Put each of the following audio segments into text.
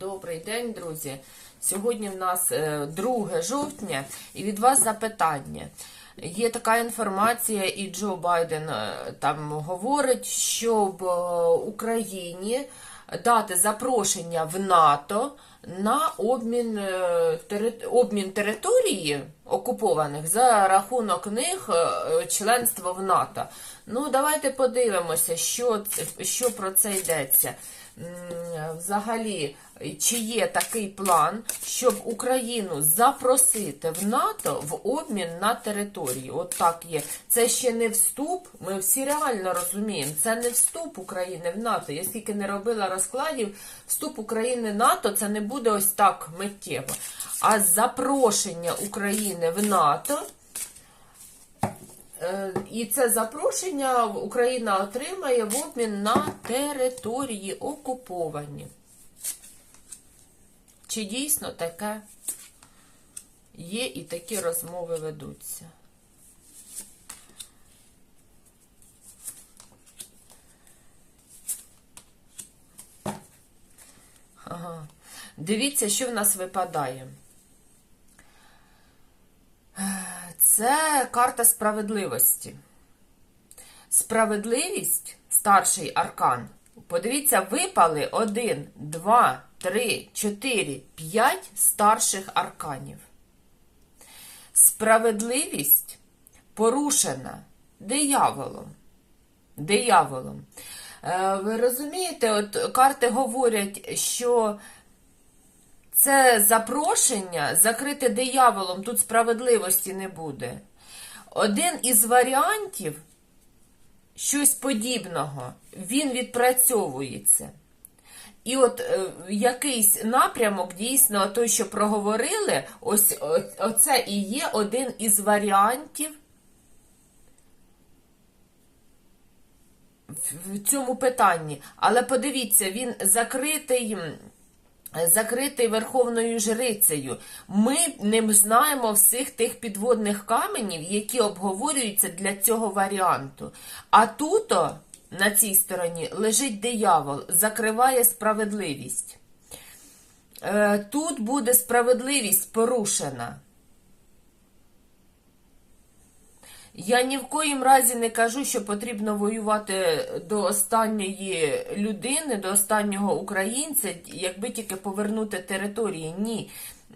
Добрий день, друзі. Сьогодні в нас е, 2 жовтня, і від вас запитання. Є така інформація, і Джо Байден е, там говорить, щоб е, Україні дати запрошення в НАТО на обмін, е, обмін території окупованих за рахунок них е, членства в НАТО. Ну, давайте подивимося, що, що про це йдеться. Взагалі, чи є такий план, щоб Україну запросити в НАТО в обмін на територію? От так є. Це ще не вступ. Ми всі реально розуміємо. Це не вступ України в НАТО. Я скільки не робила розкладів, вступ України в НАТО це не буде ось так миттєво. А запрошення України в НАТО. Е, І це запрошення Україна отримає в обмін на території окуповані. Чи дійсно таке є і такі розмови ведуться? Ага. Дивіться, що в нас випадає. Це карта справедливості. Справедливість, старший аркан. Подивіться, випали 1, 2, 3, 4, 5 старших арканів. Справедливість порушена дияволом. Дияволом. Е, Ви розумієте, от карти говорять, що це запрошення закрите дияволом, тут справедливості не буде. Один із варіантів щось подібного, він відпрацьовується. І от е, якийсь напрямок, дійсно, той, що проговорили, ось о- оце і є один із варіантів в- в цьому питанні. Але подивіться, він закритий. Закритий Верховною Жрицею. Ми не знаємо всіх тих підводних каменів, які обговорюються для цього варіанту. А тут, на цій стороні, лежить диявол, закриває справедливість. Е, Тут буде справедливість порушена. Я ні в коїм разі не кажу, що потрібно воювати до останньої людини, до останнього українця, якби тільки повернути території. Ні.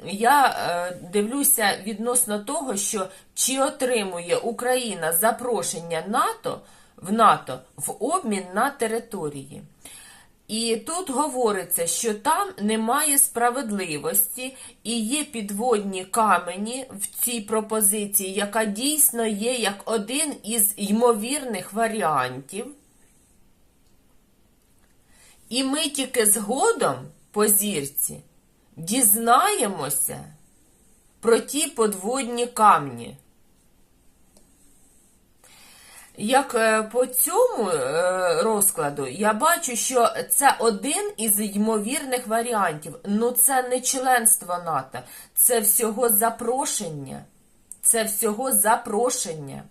Я е, дивлюся відносно того, що чи отримує Україна запрошення НАТО в НАТО в обмін на території. І тут говориться, що там немає справедливості і є підводні камені в цій пропозиції, яка дійсно є як один із ймовірних варіантів. І ми тільки згодом по зірці дізнаємося про ті подводні камні. Як е, по цьому е, розкладу я бачу, що це один із ймовірних варіантів. Ну це не членство НАТО, це всього запрошення. Це всього запрошення.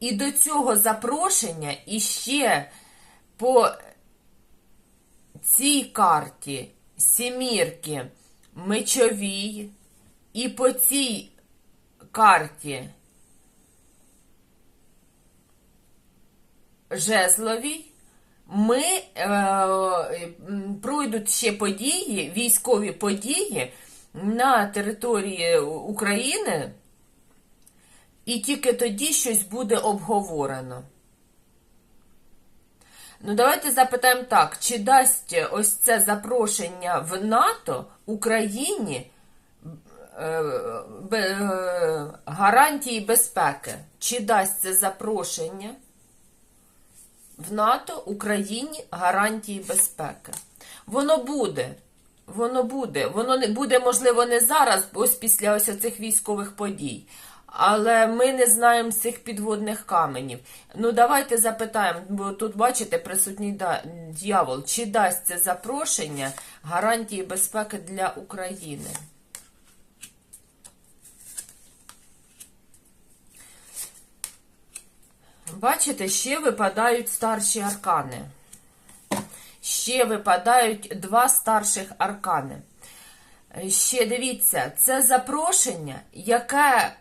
І до цього запрошення іще по цій карті сімірки мечовій, і по цій карті. Жезловій. Ми е, пройдуть ще події, військові події на території України, і тільки тоді щось буде обговорено. Ну, давайте запитаємо так: чи дасть ось це запрошення в НАТО Україні гарантії безпеки? Чи дасть це запрошення в НАТО Україні гарантії безпеки? Воно буде. Воно буде. Воно не буде, можливо, не зараз, ось після ось цих військових подій. Але ми не знаємо цих підводних каменів. Ну, давайте запитаємо, бо тут, бачите, присутній дьявол, чи дасть це запрошення гарантії безпеки для України? Бачите, ще випадають старші аркани. ще випадають два старших аркани. Ще дивіться, це запрошення, яке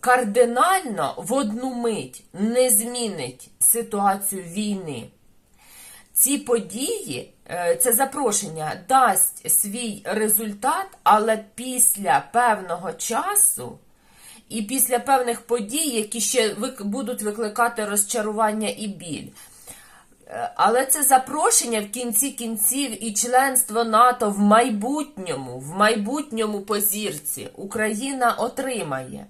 кардинально в одну мить не змінить ситуацію війни. Ці події, е, це запрошення дасть свій результат, але після певного часу і після певних подій, які ще будуть викликати розчарування і біль. Е, Але це запрошення в кінці кінців і членство НАТО в майбутньому, в майбутньому позірці Україна отримає.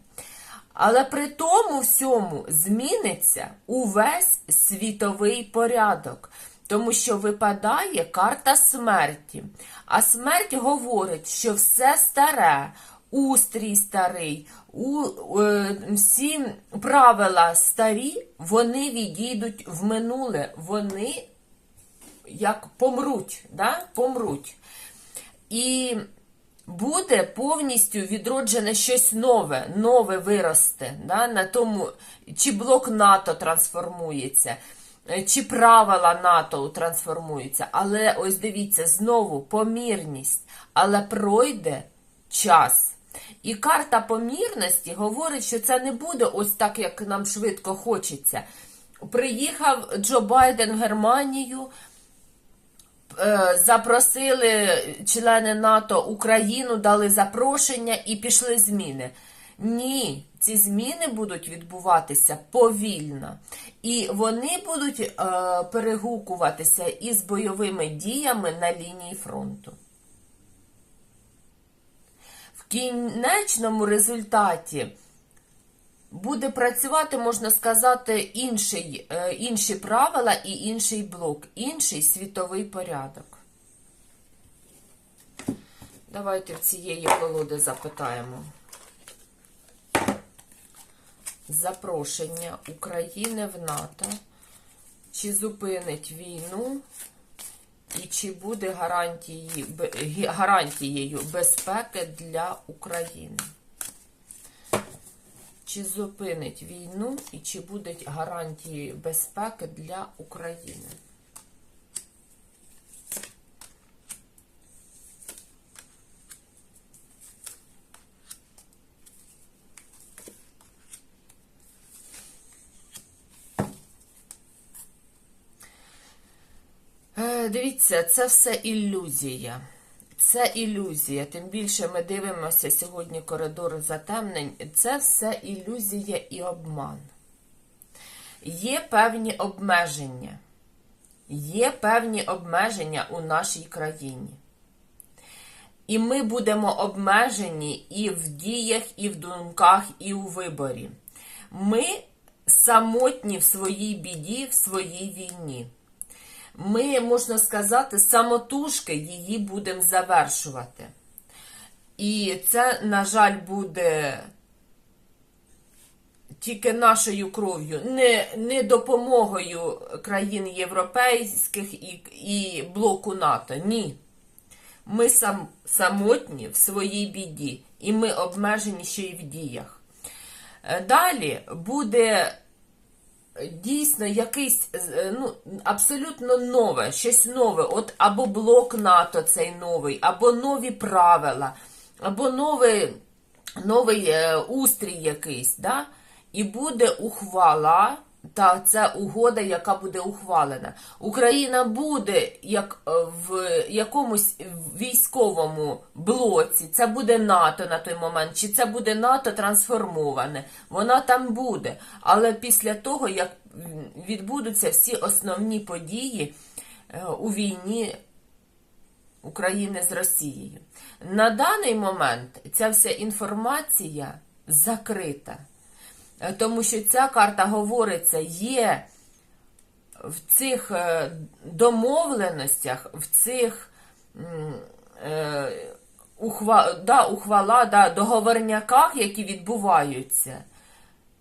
Але при тому всьому зміниться увесь світовий порядок, тому що випадає карта смерті. А смерть говорить, що все старе, устрій старий, у, е, всі правила старі, вони відійдуть в минуле, вони як помруть, да? помруть. І буде повністю відроджене щось нове, нове виросте. Да? На тому, чи блок НАТО трансформується, е, чи правила НАТО трансформуються. Але ось дивіться, знову помірність, але пройде час. І карта помірності говорить, що це не буде ось так, як нам швидко хочеться. Приїхав Джо Байден в Германію, е, запросили члени НАТО Україну, дали запрошення і пішли зміни. Ні, ці зміни будуть відбуватися повільно. І вони будуть е, перегукуватися із бойовими діями на лінії фронту. Кінечному результаті буде працювати, можна сказати, інший, е, інші правила і інший блок, інший світовий порядок. Давайте в цієї колоди запитаємо. Запрошення України в НАТО. Чи зупинить війну і чи буде гарантії, гарантією безпеки для України? Чи зупинить війну і чи будуть гарантії безпеки для України? Е, Дивіться, це все ілюзія. Це ілюзія. Тим більше ми дивимося сьогодні коридор затемнень. Це все ілюзія і обман. Є певні обмеження. Є певні обмеження у нашій країні. І ми будемо обмежені і в діях, і в думках, і у виборі. Ми самотні в своїй біді, в своїй війні. Ми, можна сказати, самотужки її будемо завершувати. І це, на жаль, буде тільки нашою кров'ю, не, не допомогою країн європейських і, і блоку НАТО. Ні. Ми сам, самотні в своїй біді, і ми обмежені ще й в діях. Е, Далі буде дійсно якийсь е, ну, абсолютно нове, щось нове. От або блок НАТО цей новий, або нові правила, або новий, новий е, устрій якийсь. Да? І буде ухвала. Та це угода, яка буде ухвалена. Україна буде як е, в якомусь військовому блоці. Це буде НАТО на той момент, чи це буде НАТО трансформоване. Вона там буде. Але після того, як відбудуться всі основні події е, у війні України з Росією. На даний момент ця вся інформація закрита. Е, Тому що ця карта говориться, є в цих е, домовленостях, в цих е, ухва, да, ухвала, да, договорняках, які відбуваються,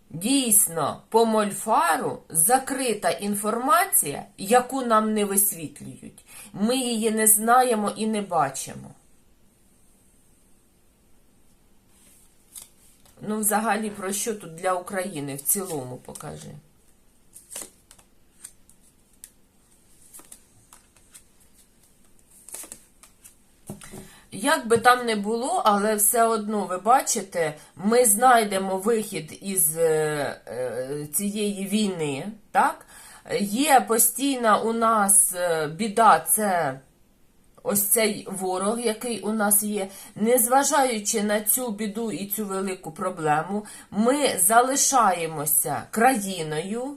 дійсно по мольфару закрита інформація, яку нам не висвітлюють. Ми її не знаємо і не бачимо. Ну, взагалі, про що тут для України в цілому покажи. Як би там не було, але все одно, ви бачите, ми знайдемо вихід із е, е, цієї війни. так? Є постійна у нас е, біда, це ось цей ворог, який у нас є. Незважаючи на цю біду і цю велику проблему, ми залишаємося країною.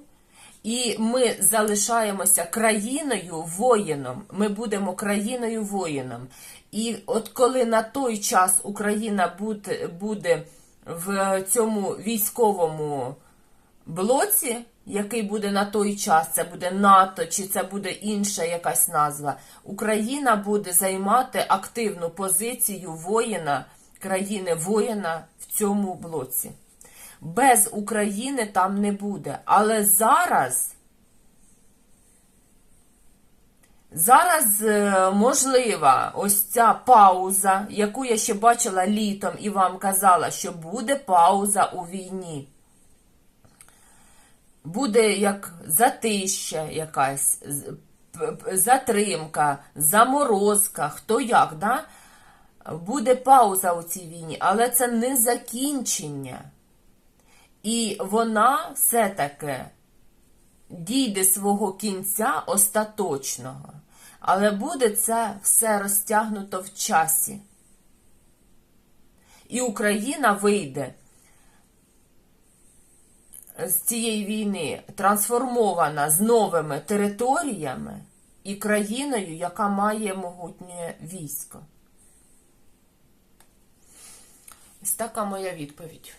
І ми залишаємося країною воїном. Ми будемо країною воїном. І от коли на той час Україна буде, в цьому військовому блоці, який буде на той час, це буде НАТО чи це буде інша якась назва, Україна буде займати активну позицію воїна, країни воїна в цьому блоці. Без України там не буде. Але зараз, зараз е, можлива ось ця пауза, яку я ще бачила літом і вам казала, що буде пауза у війні. Буде як затища якась, затримка, заморозка, хто як, да? Буде пауза у цій війні, але це не закінчення. І вона все-таки дійде свого кінця остаточного. Але буде це все розтягнуто в часі. І Україна вийде з цієї війни трансформована з новими територіями і країною, яка має могутнє військо. Ось така моя відповідь.